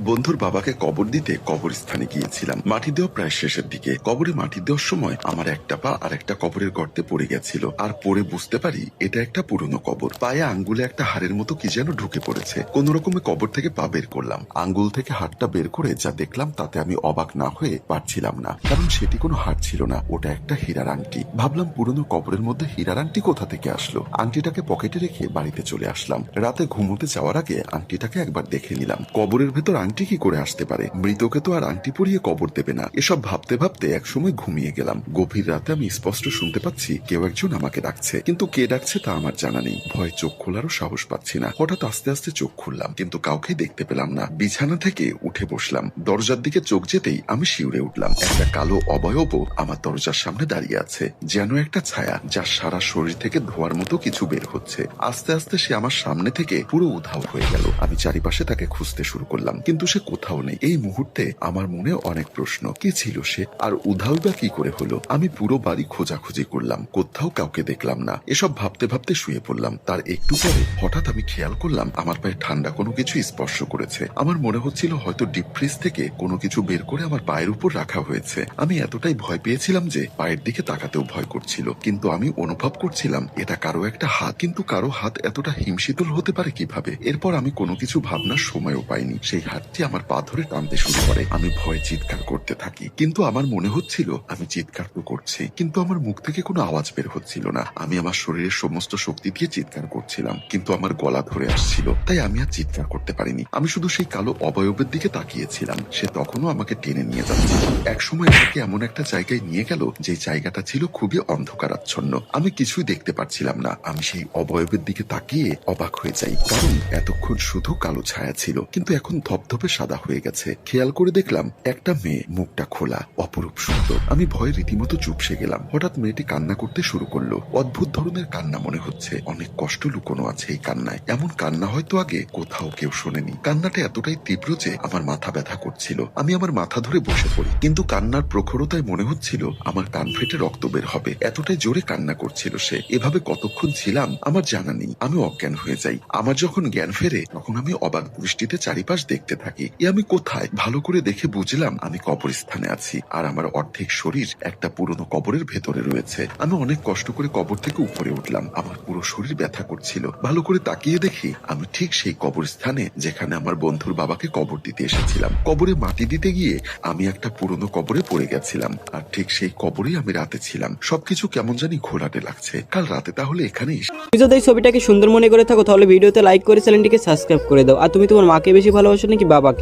বন্ধুর বাবাকে কবর দিতে কবরস্থানে গিয়েছিলাম। মাটি দেওয়া প্রায় শেষের দিকে। কবরে মাটি দেওয়ার সময় আমার একটা পা আর একটা কবরের গর্তে পড়ে গেছিল। আর পরে বুঝতে পারি, এটা একটা পুরনো কবর। পায়ে আঙ্গুলে একটা হাড়ের মতো কি যেন ঢুকে পড়েছে। কোন রকমে কবর থেকে পা বের করলাম। আঙ্গুল থেকে হাড়টা বের করে যা দেখলাম তাতে আমি অবাক না হয়ে পারছিলাম না। কারণ সেটি কোনো হাড় ছিল না, ওটা একটা হীরার আংটি। ভাবলাম পুরনো কবরের মধ্যে হীরার আংটি কোথা থেকে আসলো? আংটিটাকে পকেটে রেখে বাড়িতে চলে আসলাম। রাতে ঘুমোতে যাওয়ার আগে আংটিটাকে একবার দেখে নিলাম। কবরের ভেতর আংটি কি করে আসতে পারে? মৃতকে তো আর আংটি পরিয়ে কবর দেবে না। এসব ভাবতে ভাবতে একসময় ঘুমিয়ে গেলাম। গভীর রাতে আমি স্পষ্ট শুনতে পাচ্ছি কেউ একজন আমাকে ডাকছে। কিন্তু কে ডাকছে তা আমার জানা নেই। ভয় চোখ খোলারও সাহস পাচ্ছি না। হঠাৎ আস্তে আস্তে চোখ খুললাম, কিন্তু কাউকে দেখতে পেলাম না। বিছানা থেকে উঠে বসলাম। দরজার দিকে চোখ যেতেই আমি শিউরে উঠলাম। একটা কালো অবয়ব আমার দরজার সামনে দাঁড়িয়ে আছে। যেন একটা ছায়া, যার সারা শরীর থেকে ধোয়ার মতো কিছু বের হচ্ছে। আস্তে আস্তে সে আমার সামনে থেকে পুরো উধাও হয়ে গেল। আমি চারিপাশে তাকে খুঁজতে শুরু করলাম। কিন্তু সে কোথাও নেই। এই মুহূর্তে আমার মনে অনেক প্রশ্ন, কি ছিল সে? আর উধাও বা কি করে হলো? আমি পুরো বাড়ি খোঁজাখুঁজি করলাম, কোথাও কাউকে দেখলাম না। এসব ভাবতে ভাবতে শুয়ে পড়লাম। তার একটু পরে হঠাৎ আমি খেয়াল করলাম, আমার পায়ে ঠান্ডা কোনো কিছু স্পর্শ করেছে। আমার মনে হচ্ছিল হয়তো ডিপ ফ্রিজ থেকে কোনো কিছু বের করে আমার পায়ের উপর রাখা হয়েছে। আমি এতটাই ভয় পেয়েছিলাম যে পায়ের দিকে তাকাতেও ভয় করছিল। কিন্তু আমি অনুভব করছিলাম, এটা কারও একটা হাত। কিন্তু কারও হাত এতটা হিমশীতল হতে পারে কীভাবে? এরপর আমি কোনো কিছু ভাবনার সময়ও পাইনি। সেই হাতটি আমার পা ধরে টানতে শুরু করে। আমি ভয়ে চিৎকার করতে থাকি। কিন্তু আমার মনে হচ্ছিল, আমি চিৎকার তো করছি, কিন্তু আমার মুখ থেকে কোনো আওয়াজ বের হচ্ছিল না। আমি আমার শরীরের সমস্ত শক্তি দিয়ে চিৎকার করছিলাম, কিন্তু আমার গলা ধরে আসছিল। তাই আমি আর চিৎকার করতে পারিনি। আমি শুধু সেই কালো অবয়বের দিকে তাকিয়েছিলাম। সে তখনও আমাকে টেনে নিয়ে যাচ্ছিল এক সময় তাকে এমন একটা জায়গায় নিয়ে গেল, যে জায়গাটা ছিল খুবই অন্ধকারাচ্ছন্ন। আমি কিছুই দেখতে পাচ্ছিলাম না। আমি সেই অবয়বের দিকে তাকিয়ে অবাক হয়ে যাই, কারণ এতক্ষণ শুধু কালো ছায়া ছিল। কিন্তু এখন ধপধপে সাদা হয়ে গেছে। খেয়াল করে দেখলাম একটা মেয়ে মুখটা খোলা, অপরূপ সুন্দর। আমি ভয়ে রীতিমতো চুপসে গেলাম। হঠাৎ মেয়েটি কান্না করতে শুরু করল। অদ্ভুত ধরনের কান্না মনে হচ্ছে। অনেক কষ্ট লুকোনো আছে এই কান্নায়। এমন কান্না হয়তো আগে কোথাও কেউ শোনেনি। কান্নাটা এতটাই তীব্র যে আমার মাথা ব্যথা করছিল। আমি আমার মাথা ধরে বসে পড়ি। কিন্তু কান্নার প্রখরতায় মনে হচ্ছিল আমার কান ফেটে রক্ত বের হবে। এতটাই জোরে কান্না করছিল সে। এভাবে কতক্ষণ ছিলাম আমার জানা নেই। আমি অজ্ঞান হয়ে যাই। আমার যখন জ্ঞান ফেরে, তখন আমি অবাক দৃষ্টিতে চারিপাশ দেখতে থাকি। এ আমি কোথায়? ভালো করে দেখে বুঝলাম আমি কবরস্থানে আছি, আর আমার অর্ধেক শরীর একটা পুরনো কবরের ভেতরে রয়েছে। আমি অনেক কষ্ট করে কবর থেকে উপরে উঠলাম, আমার পুরো শরীর ব্যথা করছিল। ভালো করে তাকিয়ে দেখি, আমি ঠিক সেই কবরস্থানে যেখানে আমার বন্ধুর বাবাকে কবর দিতে এসেছিলাম। কবরে মাটি দিতে গিয়ে আমি একটা পুরনো কবরে পড়ে গেছিলাম, আর ঠিক সেই কবরেই আমি রাতে ছিলাম। সবকিছু কেমন জানি ঘোলাটে লাগছে। কাল রাতে তাহলে এখানেই তুমি যদি এই ছবিটাকে সুন্দর মনে করে থাকো, তাহলে ভিডিওতে লাইক করে চ্যানেলটিকে সাবস্ক্রাইব করে দাও। আর তুমি তোমার মাকে বেশি ভালোবাসো নাকি বাবাকে।